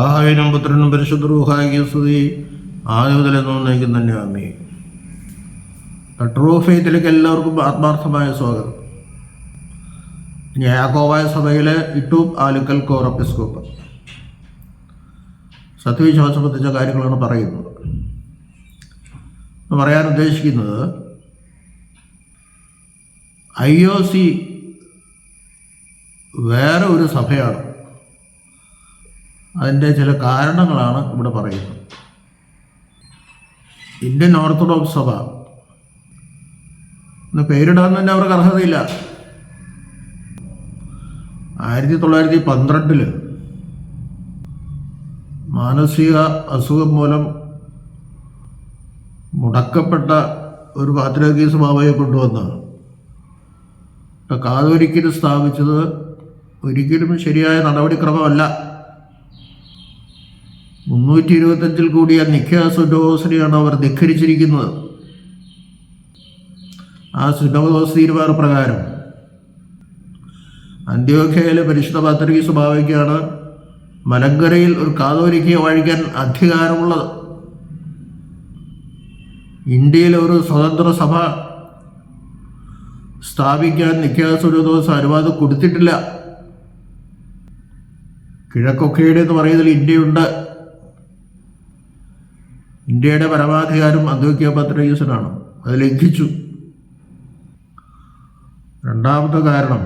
പിതാവിനും പുത്രനും പരിശുദ്ധ റൂഹായിക്കും സ്തുതി ആദ്യമുതലെന്നും നയിക്കും തന്നെ അമ്മേ ട്രൂ ഫെയ്ത്തിലേക്ക് എല്ലാവർക്കും ആത്മാർത്ഥമായ സ്വാഗതം. ഞാൻ യാക്കോവായ സഭയിലെ ഇട്ടു ആലുക്കൽ കോറപ്പിസ്കോപ്പ് സത്യവിശ്വാസം സംബന്ധിച്ച കാര്യങ്ങളാണ് പറയുന്നത്. പറയാൻ ഉദ്ദേശിക്കുന്നത് ഐ ഒ സി വേറെ ഒരു സഭയാണ്. അതിന്റെ ചില കാരണങ്ങളാണ് ഇവിടെ പറയുന്നത്. ഇന്ത്യൻ ഓർത്തഡോക്സ് സഭ എന്ന് പേരിടാൻ തന്നെ അവർക്ക് അർഹതയില്ല. ആയിരത്തി തൊള്ളായിരത്തി പന്ത്രണ്ടിൽ മാനസിക അസുഖം മൂലം മുടക്കപ്പെട്ട ഒരു പാത്രാഗീസ് ബാബയെ കൊണ്ടുവന്ന് കാതൊരിക്കലും സ്ഥാപിച്ചത് ഒരിക്കലും ശരിയായ നടപടിക്രമമല്ല. മുന്നൂറ്റി ഇരുപത്തഞ്ചിൽ കൂടിയ നിഖ്യ സുഡോസിനെയാണ് അവർ ധിഖരിച്ചിരിക്കുന്നത്. ആ സുഡോസ് പ്രകാരം. അന്ത്യോഖ്യയിലെ പരിശുദ്ധ പത്രിക സ്വഭാവിക്കാണ് മലങ്കരയിൽ ഒരു കാതോലിക്കയെ വഴിക്കാൻ അധികാരമുള്ളത്. ഇന്ത്യയിൽ ഒരു സ്വതന്ത്ര സഭ സ്ഥാപിക്കാൻ നിഖ്യാസുരദോസ് അനുവാദം കൊടുത്തിട്ടില്ല. കിഴക്കൊക്കെയുടെ എന്ന് പറയുന്നതിൽ ഇന്ത്യയുണ്ട്. ഇന്ത്യയുടെ പരമാധികാരം അദ്വൈക്യ പത്രയൂസനാണ് അത് ലംഘിച്ചു. രണ്ടാമത്തെ കാരണം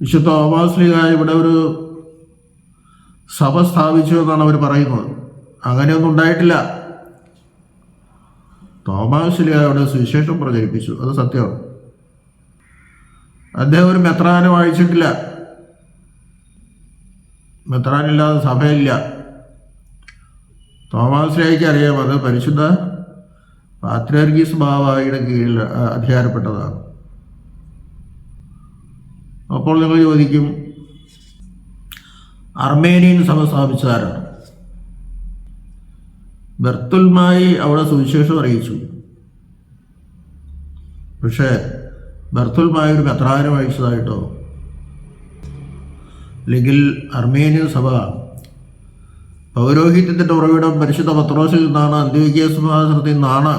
വിശുദ്ധ ഓമാസ്ലികായ ഇവിടെ ഒരു സഭ സ്ഥാപിച്ചു എന്നാണ് അവർ പറയുന്നത്. അങ്ങനെയൊന്നും ഉണ്ടായിട്ടില്ല. തോമാശ്ലിക അവിടെ സുവിശേഷം പ്രചരിപ്പിച്ചു. അത് സത്യമാണ്. അദ്ദേഹം ഒരു മെത്രാനും വായിച്ചിട്ടില്ല. മെത്രാനില്ലാതെ സഭയില്ല. തോമാശ്ലിക്ക് അറിയാം അത് പരിശുദ്ധ പാത്രിയർഗീസ് ബാവായിയുടെ കീഴിൽ അധികാരപ്പെട്ടതാണ്. അപ്പോൾ നിങ്ങൾ ചോദിക്കും അർമേനിയൻ സഭ സ്ഥാപിച്ചതാരാണ് ബർത്തുൽമായി അവിടെ സുവിശേഷം അറിയിച്ചു. പക്ഷേ ബർത്തുൽമായി ഒരു കത്രാരം അയച്ചതായിട്ടോ? അല്ലെങ്കിൽ അർമേനിയൻ സഭ പൗരോഹിത്യത്തിന്റെ ഉറവിടം പരിശുദ്ധ പത്രോസിൽ നിന്നാണ് അന്ത്യോഗ്യ സിംഹാസനത്തിൽ നിന്നാണ്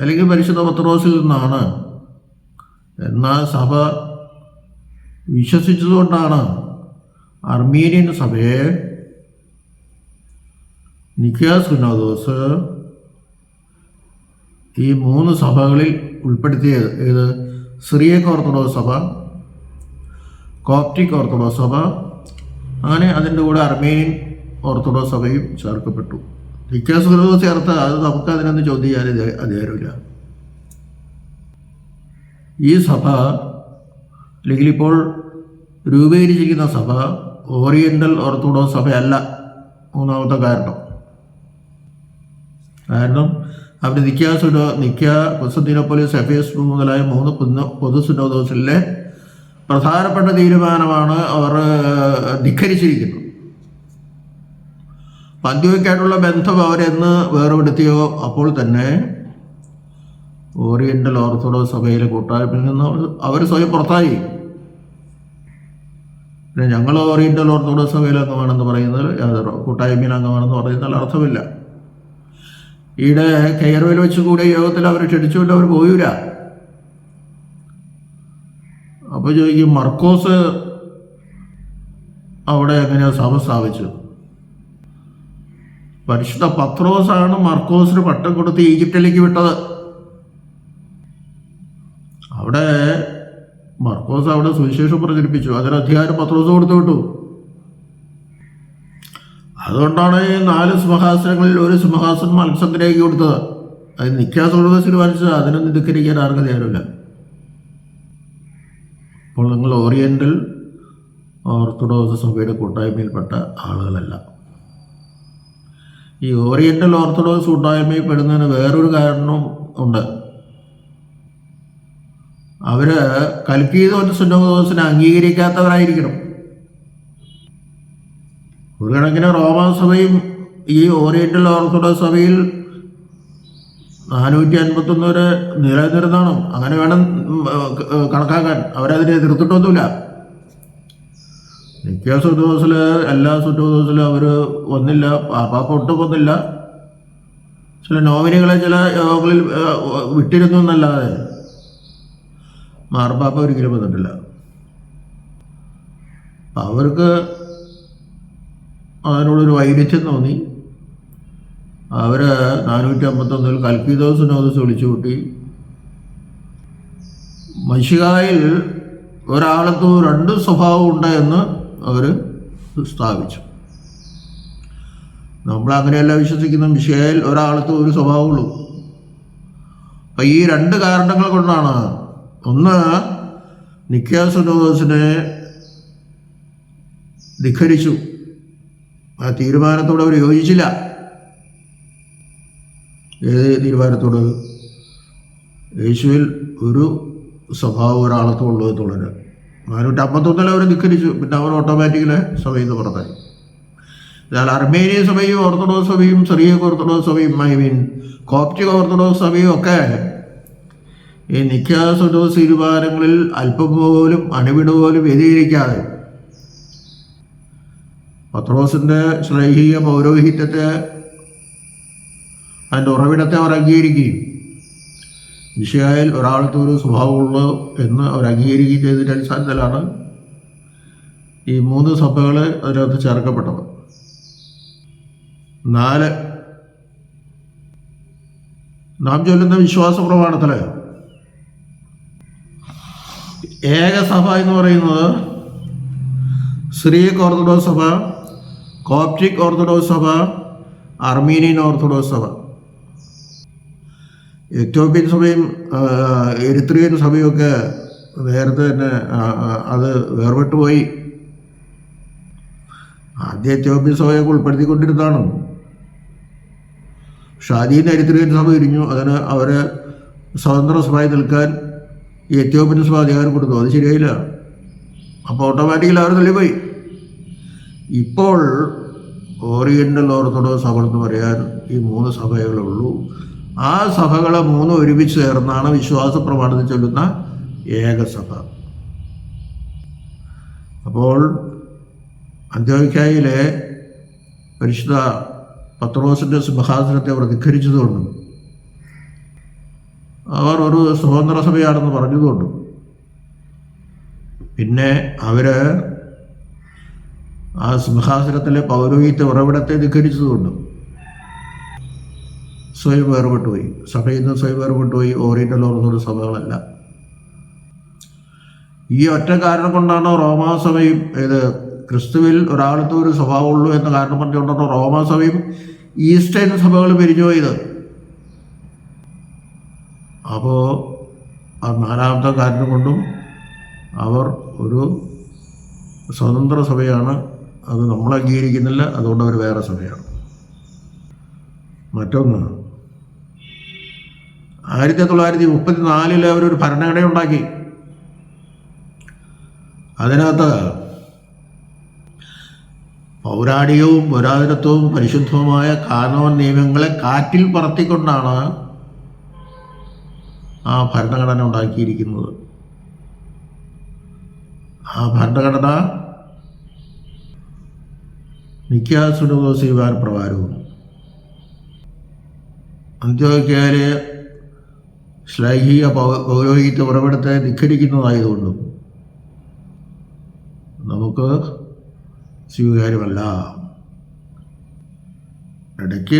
അല്ലെങ്കിൽ പരിശുദ്ധ പത്രോസിൽ നിന്നാണ്. എന്നാൽ സഭ വിശ്വസിച്ചതുകൊണ്ടാണ് അർമീനിയൻ സഭയെ നിക്കാസുനോദോസ് ഈ മൂന്ന് സഭകളിൽ ഉൾപ്പെടുത്തിയത്. ഏത്? സിറിയ ഓർത്തഡോക്സ് സഭ കോപ്റ്റിക് ഓർത്തഡോക്സ് സഭ അങ്ങനെ അതിന്റെ കൂടെ അർമേനിയൻ ഓർത്തഡോക്സ് സഭയും ചേർക്കപ്പെട്ടു. നിക്കാസുനോദോസ് ചേർത്ത അത് നമുക്ക് അതിനൊന്ന് ചോദ്യം ചെയ്യാൻ അധികാരമില്ല. ഈ സഭ അല്ലെങ്കിൽ ഇപ്പോൾ രൂപീകരിച്ചിരിക്കുന്ന സഭ ഓറിയന്റൽ ഓർത്തഡോക്സ് സഭയല്ല. മൂന്നാമത്തെ കാരണം. കാരണം അവിടെ നിക്കാസുഡോ നിക്ക കൊസന്തിനോപ്പൊലിസ് എഫേസ് മുതലായ മൂന്ന് പൊതു സുനോദോസിലെ പ്രധാനപ്പെട്ട തീരുമാനമാണ് അവർ ധിക്കരിച്ചിരിക്കുന്നത് പന്തിവയ്ക്കായിട്ടുള്ള ബന്ധം അവരെന്ന് വേർപെടുത്തിയോ? അപ്പോൾ തന്നെ ഓറിയന്റൽ ഓർത്തഡോക്സ് സഭയിലെ കൂട്ടായ്മയിൽ നിന്ന് അവർ സ്വയം പുറത്തായി. പിന്നെ ഞങ്ങൾ ഓറിയന്റൽ ഓർത്തഡോക്സ് സഭയിൽ അംഗമാണെന്ന് പറയുന്നത് യാതൊരു കൂട്ടായ്മയിൽ അംഗമാണെന്ന് പറയുന്നതിൽ അർത്ഥമില്ല. ഈടെ കെയർവേൽ വെച്ച് കൂടിയ യോഗത്തിൽ അവർ ക്ഷണിച്ചുകൊണ്ട് അവർ പോയൂല. അപ്പോൾ ചോദിക്കും മർക്കോസ് അവിടെ എങ്ങനെയാ സഭ സ്ഥാപിച്ചു പരിശുദ്ധ പത്രോസാണ് മർക്കോസിന് പട്ടം കൊടുത്ത് ഈജിപ്തിലേക്ക് വിട്ടത്. അവിടെ മർക്കോസ് അവിടെ സുവിശേഷം പ്രചരിപ്പിച്ചു. അതിന് അധികാരം പത്രോസ് കൊടുത്തു വിട്ടു. അതുകൊണ്ടാണ് ഈ നാല് സിംഹാസനങ്ങളിൽ ഒരു സിംഹാസനം അലക്സന്ദ്രയ്ക്ക് കൊടുത്തത്. അത് നിക്കാസുള്ളത് തീരുമാനിച്ചത് അതിനൊന്നും ധിക്കരിക്കാൻ ആർക്കും നേരമില്ല അപ്പോൾ നിങ്ങൾ ഓറിയന്റൽ ഓർത്തഡോക്സ് സഭയുടെ കൂട്ടായ്മയിൽപ്പെട്ട ആളുകളല്ല. ഈ ഓറിയന്റൽ ഓർത്തഡോക്സ് കൂട്ടായ്മയിൽ പെടുന്നതിന് വേറൊരു കാരണം ഉണ്ട്. അവർ കൽക്കീതോന്റെ സുന്നോസിനെ അംഗീകരിക്കാത്തവരായിരിക്കണം. ഒരു കണക്കിന് റോമാ സഭയും ഈ ഓറിയന്റൽ ഓർത്തഡോക്സ് സഭയിൽ നാനൂറ്റി അൻപത്തൊന്ന് വരെ നിലനിന്നിരുന്നാണോ അങ്ങനെ വേണം കണക്കാക്കാൻ. അവരതിനെ എതിർത്തിട്ടൊന്നുമില്ല. മിക്ക സുറ്റോസിൽ എല്ലാ സുറ്റോസിലും അവർ വന്നില്ല പാപ്പാപ്പ ഒട്ടും വന്നില്ല ചില നോമിനികളെ ചില യോഗങ്ങളിൽ വിട്ടിരുന്നു എന്നല്ലാതെ മാർപ്പാപ്പ ഒരിക്കലും വന്നിട്ടില്ല. അവർക്ക് അതിനോടൊരു വൈരുദ്ധ്യം തോന്നി. അവർ നാനൂറ്റി അമ്പത്തൊന്നിൽ കൽക്കിദോസ് നോദസ് വിളിച്ചു കൂട്ടി. മഷികായിൽ ഒരാളത്ത് രണ്ട് സ്വഭാവം ഉണ്ട് എന്ന് അവർ സ്ഥാപിച്ചു. നമ്മൾ അങ്ങനെയല്ല വിശ്വസിക്കുന്ന മിഷയിൽ ഒരാളത്ത് ഒരു സ്വഭാവമുള്ളൂ അപ്പം ഈ രണ്ട് കാരണങ്ങൾ കൊണ്ടാണ്. ഒന്ന് നിക്യാസുനോദോസിനെ ധിഖരിച്ചു. ആ തീരുമാനത്തോട് അവർ യോജിച്ചില്ല. ഏത് തീരുമാനത്തോട്? യേശുവിൽ ഒരു സ്വഭാവം ഒരാളത്തും ഉള്ളത് തുടരുക നാനൂറ്റി അമ്പത്തൊന്നിൽ അവർ ധിഖരിച്ചു പിന്നെ അവർ ഓട്ടോമാറ്റിക്കലി സഭയിൽ നിന്ന് പുറത്തായി. എന്നാൽ അർമേനിയ സഭയും ഓർത്തഡോക്സ് സഭയും സെറിയ ഓർത്തഡോക്സ് സഭയും ഐ മീൻ കോപ്റ്റിക് ഓർത്തഡോക്സ് സഭയും ഒക്കെ ഈ നിക്കാസുഡോസ് തീരുമാനങ്ങളിൽ അല്പം പോലും അണിവിട് പോലും വ്യതിയിരിക്കാതെ പത്രോസിന്റെ ശ്ലൈഹിക പൗരോഹിത്യത്തെ അതിന്റെ ഉറവിടത്തെ അവർ അംഗീകരിക്കുകയും. വിഷയായിൽ ഒരാൾക്ക് ഒരു സ്വഭാവമുള്ളൂ എന്ന് അവർ അംഗീകരിക്കുകയും ചെയ്തതിന്റെ അടിസ്ഥാനത്തിലാണ് ഈ മൂന്ന് സഭകൾ അതിനകത്ത് ചേർക്കപ്പെട്ടത്. നാല് നാം ചൊല്ലുന്ന വിശ്വാസ പ്രമാണത്തിൽ ഏകസഭ എന്ന് പറയുന്നത് സിറിയക് ഓർത്തഡോക്സ് സഭ കോപ്റ്റിക് ഓർത്തഡോക്സ് സഭ അർമീനിയൻ ഓർത്തഡോക്സ് സഭ. എത്യോപ്യൻ സഭയും എരിത്രിയൻ സഭയൊക്കെ നേരത്തെ തന്നെ അത് വേർപെട്ടു പോയി. ആദ്യ എത്യോപ്യൻ സഭയൊക്കെ ഉൾപ്പെടുത്തിക്കൊണ്ടിരുന്നതാണ്. പക്ഷെ എരിത്രിയൻ സഭ ഇരിഞ്ഞു അതിന് അവരെ സ്വതന്ത്ര സഭയായി നിൽക്കാൻ ഈ എത്യോപ്യൻ സഭ അധികാരം കൊടുത്തു. അത് ശരിയായില്ല. അപ്പോൾ ഓട്ടോമാറ്റിക്കലി അവർ തള്ളിപ്പോയി. ഇപ്പോൾ ഓറിയന്റൽ ഓർത്തഡോക്സ് സഭ എന്ന് പറയാൻ ഈ മൂന്ന് സഭകളേ ഉള്ളൂ. ആ സഭകളെ മൂന്ന് ഒരുമിച്ച് ചേർന്നാണ് വിശ്വാസ പ്രമാണത്തിൽ ചൊല്ലുന്ന ഏകസഭ അപ്പോൾ അന്ത്യോക്കായിലെ പരിശുദ്ധ പത്രോസിന്റെ സിംഹാസനത്തെ അവർ ധിഖരിച്ചതുകൊണ്ടും അവർ ഒരു സ്വതന്ത്ര സഭയാണെന്ന് പറഞ്ഞതുകൊണ്ടും പിന്നെ അവർ ആ സിംഹാസനത്തിലെ പൗരോഹിത്യ ഉറവിടത്തെ ധിഖരിച്ചതുകൊണ്ടും സ്വയം വേർപെട്ടുപോയി. സഭയിൽ നിന്ന് സ്വയം വേർപെട്ടുപോയി. Oriental orthodox സഭകളല്ല. ഈ ഒറ്റ കാരണം കൊണ്ടാണ് റോമാസഭയും ഇത് ക്രിസ്തുവിൽ ഒരാളത്തെ ഒരു സ്വഭാവമുള്ളൂ എന്ന കാരണം പറഞ്ഞുകൊണ്ടാണ് റോമാസഭയും ഈസ്റ്റേൺ സഭകൾ പിരിഞ്ഞുപോയത്? അപ്പോൾ ആ നാലാമത്തെ കാരണം കൊണ്ടും അവർ ഒരു സ്വതന്ത്ര സഭയാണ്. അത് നമ്മൾ അംഗീകരിക്കുന്നില്ല. അതുകൊണ്ട് അവർ വേറെ സഭയാണ്. മറ്റൊന്ന് ആയിരത്തി തൊള്ളായിരത്തി മുപ്പത്തി നാലിൽ അവരൊരു ഭരണഘടന ഉണ്ടാക്കി. അതിനകത്ത് പൗരാണികവും പുരാതനത്വവും പരിശുദ്ധവുമായ കാനോൻ നിയമങ്ങളെ കാറ്റിൽ പറത്തിക്കൊണ്ടാണ് ആ ഭരണഘടന ഉണ്ടാക്കിയിരിക്കുന്നത്. ആ ഭരണഘടന നിത്യാസുഡോസീവാൻ പ്രകാരവും. അന്ത്യോക്യയിലെ ശ്ലൈഹിക പൗരോഹിത്യ ഉറവിടത്തെ ധിഖരിക്കുന്നതായതുകൊണ്ടും നമുക്ക് സ്വീകാര്യമല്ല. ഇടയ്ക്ക്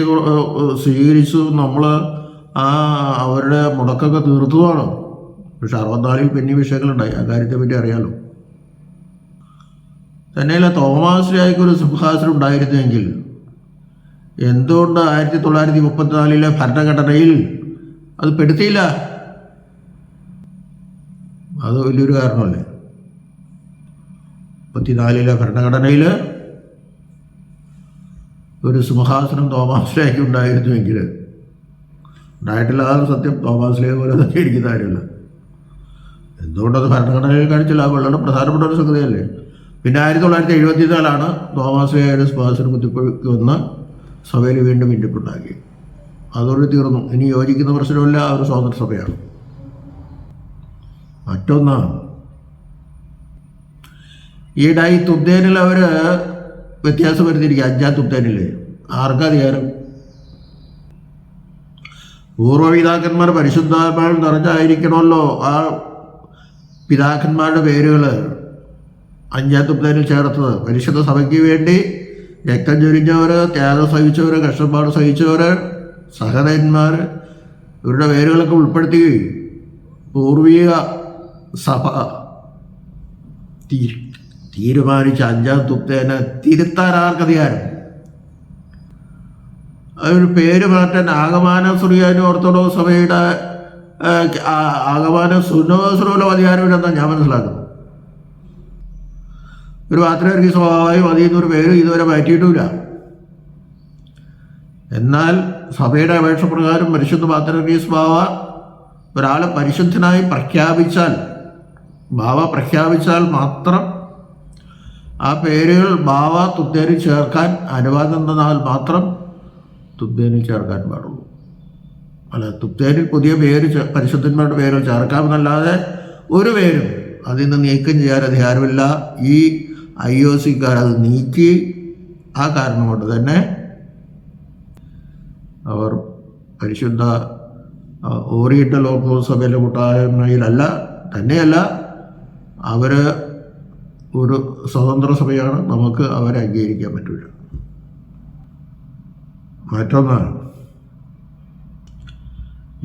സ്വീകരിച്ചു നമ്മൾ ആ അവരുടെ മുടക്കൊക്കെ തീർത്തുവാണ് പക്ഷെ അറുപത്തിനാലിൽ പിന്നെ വിഷയങ്ങളുണ്ടായി. ആ കാര്യത്തെ പറ്റി അറിയാലോ. തന്നെയല്ല തോമാശ്രീയായിക്ക് ഒരു സിംഹാസനം ഉണ്ടായിരുന്നെങ്കിൽ എന്തുകൊണ്ട് ആയിരത്തി തൊള്ളായിരത്തി മുപ്പത്തിനാലിലെ ഭരണഘടനയിൽ അത് പെടുത്തിയില്ല. അത് വലിയൊരു കാരണമല്ലേ? മുപ്പത്തിനാലിലെ ഭരണഘടനയിൽ ഒരു സിംഹാസനം തോമാശ്ലേക്ക് ഉണ്ടായിരുന്നുവെങ്കിൽ ഉണ്ടായിട്ടില്ലാതെ സത്യം തോമാശ്ലേ പോലെ തന്നെ ഇരിക്കുന്ന കാര്യമില്ല. എന്തുകൊണ്ടത് ഭരണഘടനയിൽ കാണിച്ചില്ല? ആ വെള്ളം പ്രധാനപ്പെട്ട ഒരു സംഗതിയല്ലേ. പിന്നെ ആയിരത്തി തൊള്ളായിരത്തി എഴുപത്തിനാലാണ് തോമാശ്രീയുടെ സിംഹാസനം കുത്തിപ്പൊഴുക്കി സഭയിൽ വീണ്ടും ഇണ്ടിപ്പുണ്ടാക്കി അതോടെ തീർന്നു. ഇനി യോജിക്കുന്ന പ്രശ്നമില്ല. ആ ഒരു സ്വതന്ത്ര സഭയാണ് മറ്റൊന്ന് ഈടായി തുദ്ദേനിൽ അവർ വ്യത്യാസം വരുത്തിയിരിക്കുക. അഞ്ചാം തുബ്ദേനിൽ ആർക്കധികാരം? പൂർവപിതാക്കന്മാർ പരിശുദ്ധാത്മാവ് നിറഞ്ഞായിരിക്കണമല്ലോ. ആ പിതാക്കന്മാരുടെ പേരുകൾ അഞ്ചാം തുബ്ദേനിൽ ചേർത്തത്. പരിശുദ്ധ സഭയ്ക്ക് വേണ്ടി രക്തം ചൊരിഞ്ഞവർ ത്യാഗം സഹിച്ചവർ കഷ്ടപ്പാട് സഹിച്ചവർ സഹതന്മാർ ഇവരുടെ പേരുകളൊക്കെ ഉൾപ്പെടുത്തുകയും പൂർവീക സഭ തീരുമാനിച്ച അഞ്ചാം തുപ്തേനെ തിരുത്താൻ ആർക്കധികാരം അതൊരു പേര് മാറ്റാൻ ആഗമാന സുറിയാനി ഓർത്തഡോക്സ് സഭയുടെ ആ, ആ- ആഗമാന സുന്നോസ്രൂലം അധികാരമില്ലെന്നാണ് ഞാൻ മനസ്സിലാക്കുന്നത്. ഒരു പാത്രമായിരിക്കും സ്വാഭാവികം അതിൽ നിന്നൊരു പേര് ഇതുവരെ മാറ്റിയിട്ടുമില്ല. എന്നാൽ സഭയുടെ അപേക്ഷ പ്രകാരം പരിശുദ്ധ പാത്രീസ് ബാവ ഒരാളെ പരിശുദ്ധനായി പ്രഖ്യാപിച്ചാൽ ബാവ പ്രഖ്യാപിച്ചാൽ മാത്രം ആ പേരുകൾ ബാവ തുത്തേരി ചേർക്കാൻ അനുവാദം തന്നാൽ മാത്രം തുദ്ദേനിൽ ചേർക്കാൻ പാടുള്ളൂ. അല്ല തുദ്ദേനിൽ പുതിയ പേര് പരിശുദ്ധന്മാരുടെ പേരുകൾ ചേർക്കാമെന്നല്ലാതെ ഒരു പേരും അതിൽ നിന്ന് നീക്കം ചെയ്യാൻ അധികാരമില്ല. ഈ ഐ ഒ സിക്കാർ അത് നീക്കി ആ കാരണം കൊണ്ട് തന്നെ അവർ പരിശുദ്ധ ഓറിയിട്ട ലോകോ സഭയിലെ കൂട്ടായ്മയിലല്ല തന്നെയല്ല അവർ ഒരു സ്വതന്ത്ര സഭയാണ്. നമുക്ക് അവരെ അംഗീകരിക്കാൻ പറ്റില്ല മറ്റൊന്ന്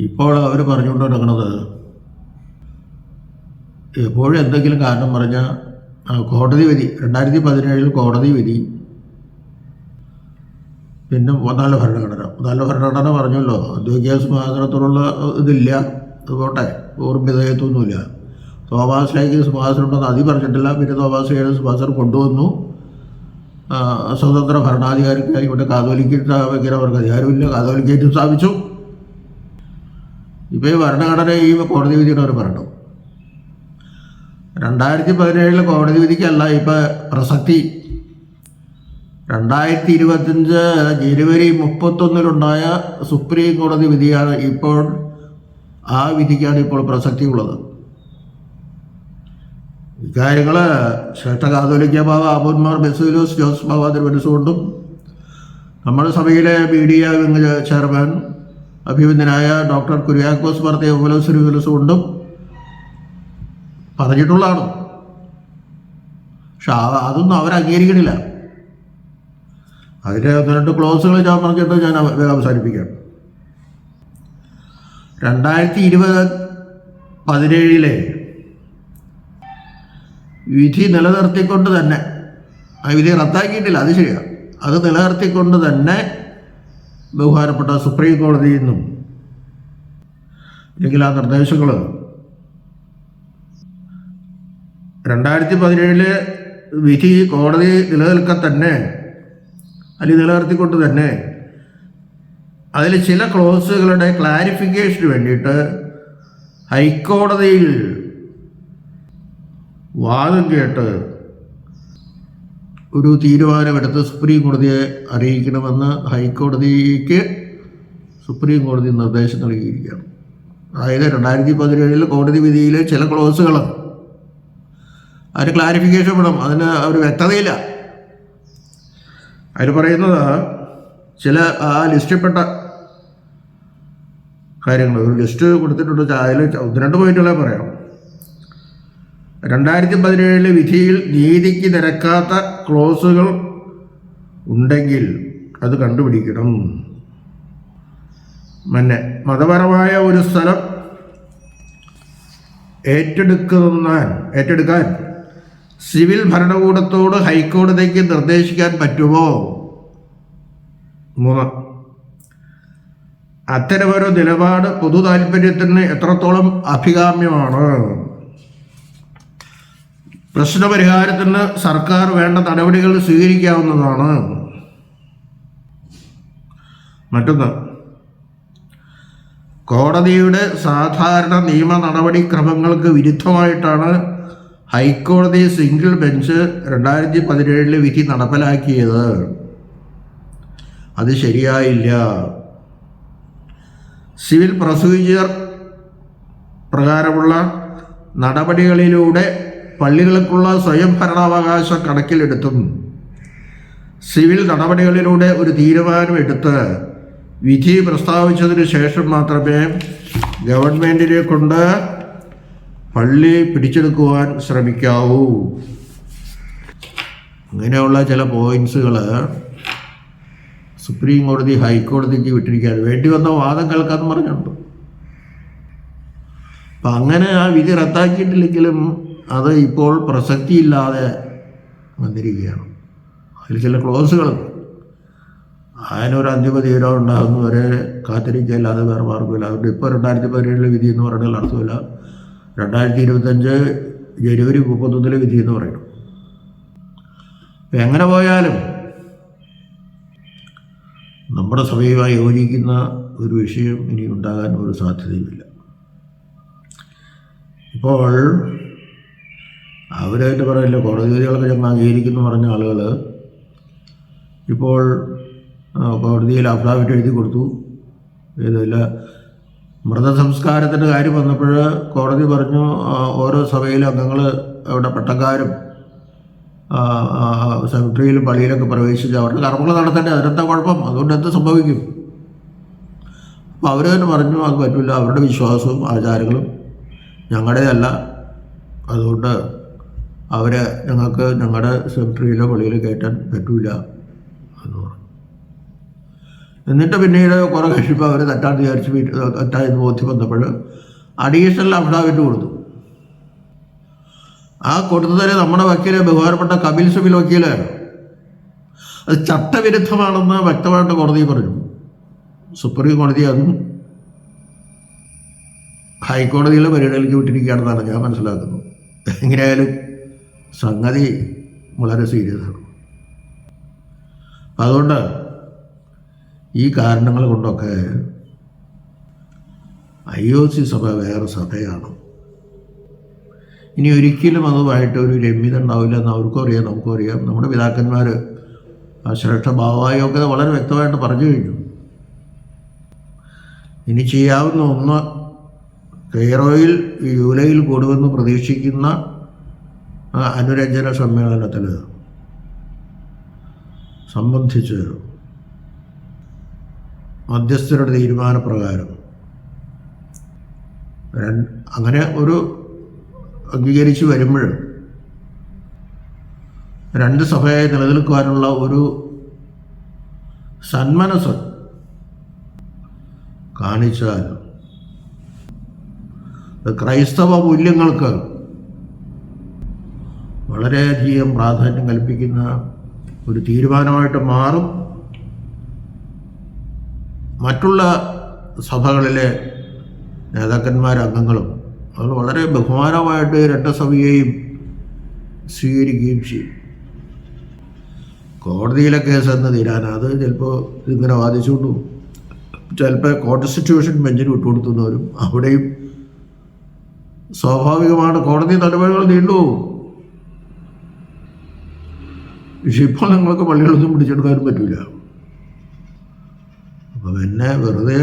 ഇപ്പോൾ അവർ പറഞ്ഞുകൊണ്ട് നടക്കുന്നത് എപ്പോഴും എന്തെങ്കിലും കാരണം പറഞ്ഞാൽ കോടതി വിധി രണ്ടായിരത്തി പതിനേഴിൽ കോടതി വിധി പിന്നെ നല്ല ഭരണഘടന? നല്ല ഭരണഘടന പറഞ്ഞല്ലോ. ഔദ്യോഗിക സിംഹാസനത്തിലുള്ള ഇതില്ല. അതുകൊട്ടെ ഓർമ്മിതയത്വമൊന്നുമില്ല തോമാശ്രയ്ക്ക് സിംഹാസനം ഉണ്ടെന്ന് അതി പറഞ്ഞിട്ടില്ല. പിന്നെ തോമാശ്രയുടെ സിംഹാസനം കൊണ്ടുവന്നു. സ്വതന്ത്ര ഭരണാധികാരിക്കായി ഇവിടെ കാതോലിക്കേറ്റ് സ്ഥാപിക്കാൻ അവർക്ക് അധികാരമില്ല കാതോലിക്കേറ്റ് സ്ഥാപിച്ചു. ഇപ്പോൾ ഈ ഭരണഘടന ഈ കോടതി വിധിയുടെ അവർ പറഞ്ഞു രണ്ടായിരത്തി പതിനേഴിലെ കോടതി വിധിക്കല്ല ഇപ്പം പ്രസക്തി. രണ്ടായിരത്തി ഇരുപത്തഞ്ച് ജനുവരി മുപ്പത്തൊന്നിലുണ്ടായ സുപ്രീം കോടതി വിധിയാണ് ഇപ്പോൾ ആ വിധിക്കാണ് ഇപ്പോൾ പ്രസക്തി ഉള്ളത് ഇക്കാര്യങ്ങൾ ശ്രേഷ്ഠ കാതോലിക്ക ബാബ അബുന്മാർ ബെസൂലോസ് ജോസ് ബാബ തിരുവനന്തപുരത്തുകൊണ്ടും നമ്മുടെ സഭയിലെ മീഡിയ വിംഗ് ചെയർമാൻ അഭിമന്യനായ ഡോക്ടർ കുര്യാക്കോസ് ഭർത്തി ഉപലോസ് പറഞ്ഞിട്ടുള്ളതാണ്. പക്ഷെ അതൊന്നും അവർ അംഗീകരിക്കണില്ല അതിന്റെ ഒന്ന് രണ്ട് ക്ലോസുകൾ ഞാൻ പറഞ്ഞിട്ട് ഞാൻ വേഗം അവസാനിപ്പിക്കാം. രണ്ടായിരത്തി ഇരുപത് പതിനേഴിലെ വിധി നിലനിർത്തിക്കൊണ്ട് തന്നെ ആ വിധി റദ്ദാക്കിയിട്ടില്ല അത് ശരിയാണ് അത് നിലനിർത്തിക്കൊണ്ട് തന്നെ ബഹുമാനപ്പെട്ട സുപ്രീം കോടതിയിൽ നിന്നും അല്ലെങ്കിൽ ആ നിർദ്ദേശങ്ങൾ രണ്ടായിരത്തി പതിനേഴിലെ വിധി കോടതി നിലനിൽക്കാൻ തന്നെ അല്ലെങ്കിൽ നിലനിർത്തിക്കൊണ്ട് തന്നെ അതിൽ ചില ക്ലോസുകളുടെ ക്ലാരിഫിക്കേഷന് വേണ്ടിയിട്ട് ഹൈക്കോടതിയിൽ വാദം കേട്ട് ഒരു തീരുമാനമെടുത്ത് സുപ്രീം കോടതിയെ അറിയിക്കണമെന്ന് ഹൈക്കോടതിക്ക് സുപ്രീം കോടതി നിർദ്ദേശം നൽകിയിരിക്കുകയാണ്. അതായത് രണ്ടായിരത്തി പതിനേഴിൽ കോടതി വിധിയിലെ ചില ക്ലോസുകൾ അതിന് ക്ലാരിഫിക്കേഷൻ വേണം. അതിന് ഒരു വ്യക്തതയില്ല. അതിൽ പറയുന്നത് ചില ആ ലിസ്റ്റിൽപ്പെട്ട കാര്യങ്ങൾ ഒരു ലിസ്റ്റ് കൊടുത്തിട്ടുണ്ട് അതിൽ ഒന്ന് രണ്ട് പോയിന്റുകളെ പറയാം. രണ്ടായിരത്തി പതിനേഴിലെ വിധിയിൽ നീതിക്ക് നിരക്കാത്ത ക്ലോസുകൾ ഉണ്ടെങ്കിൽ അത് കണ്ടുപിടിക്കണം. പിന്നെ മതപരമായ ഒരു സ്ഥലം ഏറ്റെടുക്കുന്ന ഏറ്റെടുക്കാൻ സിവിൽ ഭരണകൂടത്തോട് ഹൈക്കോടതിക്ക് നിർദ്ദേശിക്കാൻ പറ്റുമോ? മൂന്ന്. അത്തരമൊരു നിലപാട് പൊതു താല്പര്യത്തിന് എത്രത്തോളം അഭികാമ്യമാണ്? പ്രശ്നപരിഹാരത്തിന് സർക്കാർ വേണ്ട നടപടികൾ സ്വീകരിക്കാവുന്നതാണ്. മറ്റൊന്ന്. കോടതിയുടെ സാധാരണ നിയമ നടപടിക്രമങ്ങൾക്ക് വിരുദ്ധമായിട്ടാണ് ഹൈക്കോടതി സിംഗിൾ ബെഞ്ച് രണ്ടായിരത്തി പതിനേഴിലെ വിധി നടപ്പിലാക്കിയത്. അത് ശരിയായില്ല. സിവിൽ പ്രൊസീജിയർ പ്രകാരമുള്ള നടപടികളിലൂടെ പള്ളികൾക്കുള്ള സ്വയം ഭരണാവകാശം കണക്കിലെടുത്തും സിവിൽ നടപടികളിലൂടെ ഒരു തീരുമാനം എടുത്ത് വിധി പ്രസ്താവിച്ചതിന് ശേഷം മാത്രമേ ഗവൺമെന്റിനെ കൊണ്ട് പള്ളി പിടിച്ചെടുക്കുവാൻ ശ്രമിക്കാവൂ. അങ്ങനെയുള്ള ചില പോയിന്റ്സുകൾ സുപ്രീം കോടതി ഹൈക്കോടതിക്ക് വിട്ടിരിക്കാൻ വേണ്ടി വന്ന വാദം കേൾക്കാമെന്ന് പറഞ്ഞിട്ടുണ്ട് അപ്പം അങ്ങനെ ആ വിധി റദ്ദാക്കിയിട്ടില്ലെങ്കിലും അത് ഇപ്പോൾ പ്രസക്തിയില്ലാതെ വന്നിരിക്കുകയാണ്. അതിൽ ചില ക്ലോസുകൾ അതിനൊരു അന്തിമ തീരം ഉണ്ടാകുന്നവരെ കാത്തിരിക്കുകയല്ലാതെ വേറെ മാർഗമില്ല അതുകൊണ്ട് ഇപ്പോൾ രണ്ടായിരത്തി പതിനേഴിലെ വിധി എന്ന് പറയുന്നത് അർത്ഥമില്ല രണ്ടായിരത്തി ഇരുപത്തഞ്ച് ജനുവരി മുപ്പത്തൊന്നിലെ വിധി എന്ന് പറയുന്നു. എങ്ങനെ പോയാലും നമ്മുടെ സഭയുമായി യോജിക്കുന്ന ഒരു വിഷയം ഇനി ഉണ്ടാകാൻ ഒരു സാധ്യതയുമില്ല. ഇപ്പോൾ അവരായിട്ട് പറയില്ല കോടതി വിധികളൊക്കെ ഞങ്ങൾ അംഗീകരിക്കുന്നു പറഞ്ഞ ആളുകൾ ഇപ്പോൾ കോടതിയിൽ അഫിഡാവിറ്റ് എഴുതി കൊടുത്തു. ഇതില്ല മൃതസംസ്കാരത്തിന്റെ കാര്യം വന്നപ്പോൾ കോടതി പറഞ്ഞു ഓരോ സഭയിലും അംഗങ്ങൾ അവിടെ പട്ടക്കാരും സെമിട്രിയിലും പള്ളിയിലൊക്കെ പ്രവേശിച്ച് അവരുടെ കർമ്മങ്ങൾ നടത്തണ്ടേ അതിനെന്താ കുഴപ്പം? അതുകൊണ്ട് എന്ത് സംഭവിക്കും? അപ്പോൾ അവർ തന്നെ പറഞ്ഞു അത് പറ്റില്ല അവരുടെ വിശ്വാസവും ആചാരങ്ങളും ഞങ്ങളുടേതല്ല. അതുകൊണ്ട് അവരെ ഞങ്ങൾക്ക് ഞങ്ങളുടെ സെമിട്രിയിലോ പള്ളിയിലോ കയറ്റാൻ പറ്റില്ല എന്ന് പറഞ്ഞു. എന്നിട്ട് പിന്നീട് കുറേ കഴിയുമ്പോൾ അവരെ തെറ്റാന്ന് വിചാരിച്ച് വീട്ടിൽ തെറ്റായെന്ന് ബോധ്യം വന്നപ്പോൾ അഡീഷണൽ അഫിഡാവിറ്റ് കൊടുത്തു. ആ കൊടുത്തതിന് നമ്മുടെ വക്കീൽ ബഹുമാനപ്പെട്ട കപിൽ സുബിൽ വക്കീൽ അത് ചട്ടവിരുദ്ധമാണെന്ന് വ്യക്തമായിട്ട് കോടതി പറഞ്ഞു. സുപ്രീം കോടതി അതും ഹൈക്കോടതിയിലെ പരിഗണനയ്ക്ക് വിട്ടിരിക്കുകയാണെന്നാണ് ഞാൻ മനസ്സിലാക്കുന്നത്. എങ്ങനെയായാലും സംഗതി വളരെ സീരിയസ് ആണ്. അതുകൊണ്ട് ഈ കാരണങ്ങൾ കൊണ്ടൊക്കെ ഐ ഒ സി സഭ വേറെ സഭയാണ്. ഇനി ഒരിക്കലും അതുമായിട്ട് ഒരു രമ്യത ഉണ്ടാവില്ല എന്ന് അവർക്കും അറിയാം നമുക്കും അറിയാം. നമ്മുടെ പിതാക്കന്മാർ ആ ശ്രേഷ്ഠ ഭാവയോഗ്യത വളരെ വ്യക്തമായിട്ട് പറഞ്ഞു കഴിഞ്ഞു. ഇനി ചെയ്യാവുന്ന ഒന്ന് കെയ്റോയിൽ ജൂലൈയിൽ കൂടുമെന്ന് പ്രതീക്ഷിക്കുന്ന അനുരഞ്ജന സമ്മേളനത്തിൽ സംബന്ധിച്ച് മധ്യസ്ഥരുടെ തീരുമാനപ്രകാരം. അങ്ങനെ ഒരു അംഗീകരിച്ച് വരുമ്പോൾ രണ്ട് സഭയെ നിലനിൽക്കുവാനുള്ള ഒരു സന്മനസ് കാണിച്ചാൽ ക്രൈസ്തവ മൂല്യങ്ങൾക്ക് വളരെയധികം പ്രാധാന്യം കൽപ്പിക്കുന്ന ഒരു തീരുമാനമായിട്ട് മാറും. മറ്റുള്ള സഭകളിലെ നേതാക്കന്മാരംഗങ്ങളും അത് വളരെ ബഹുമാനമായിട്ട് രണ്ടസഭയെയും സ്വീകരിക്കുകയും ചെയ്യും. കോടതിയിലെ കേസ് എന്ന് തീരാൻ അത് ചിലപ്പോൾ ഇങ്ങനെ വാദിച്ചുകൊണ്ടു. ചിലപ്പോൾ കോൺസ്റ്റിറ്റ്യൂഷൻ ബെഞ്ചിന് വിട്ടുകൊടുത്തുന്നവരും അവിടെയും സ്വാഭാവികമാണ് കോടതി നടപടികൾ നീണ്ടുപോകും പക്ഷെ ഇപ്പോൾ നിങ്ങൾക്ക് പള്ളികളൊന്നും പിടിച്ചെടുക്കാനും പറ്റില്ല അപ്പോൾ പിന്നെ വെറുതെ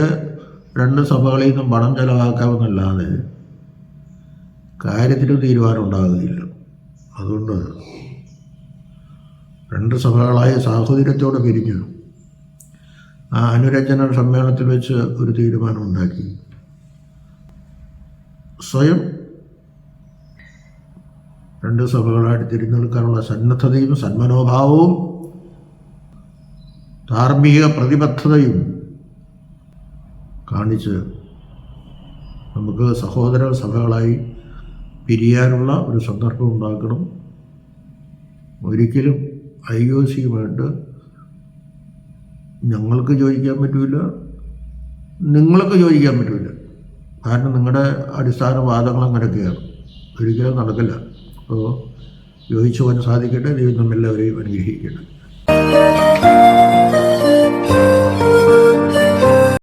രണ്ട് സഭകളിൽ നിന്നും പണം ചെലവാക്കാമെന്നല്ലാതെ കാര്യത്തിന് തീരുമാനം ഉണ്ടാകുകയില്ല. അതുകൊണ്ട് രണ്ട് സഭകളായ സാഹോദര്യത്തോടെ പിരിഞ്ഞു ആ അനുരഞ്ജന സമ്മേളനത്തിൽ വെച്ച് ഒരു തീരുമാനം ഉണ്ടാക്കി. സ്വയം രണ്ട് സഭകളായിട്ട് തിരഞ്ഞെടുക്കാനുള്ള സന്നദ്ധതയും സന്മനോഭാവവും ധാർമ്മിക പ്രതിബദ്ധതയും കാണിച്ച് നമുക്ക് സഹോദര സഭകളായി പിരിയാനുള്ള ഒരു സന്ദർഭം ഉണ്ടാക്കണം. ഒരിക്കലും ഐ ഒ സിയുമായിട്ട് ഞങ്ങൾക്ക് ചോദിക്കാൻ പറ്റില്ല നിങ്ങൾക്ക് ചോദിക്കാൻ പറ്റില്ല കാരണം നിങ്ങളുടെ അടിസ്ഥാന വാദങ്ങൾ അങ്ങനെയൊക്കെയാണ്. ഒരിക്കലും നടക്കില്ല. അപ്പോൾ യോജിച്ചു പോകാൻ സാധിക്കട്ടെ. ദൈവം നമ്മെല്ലാവരെയും അനുഗ്രഹിക്കട്ടെ.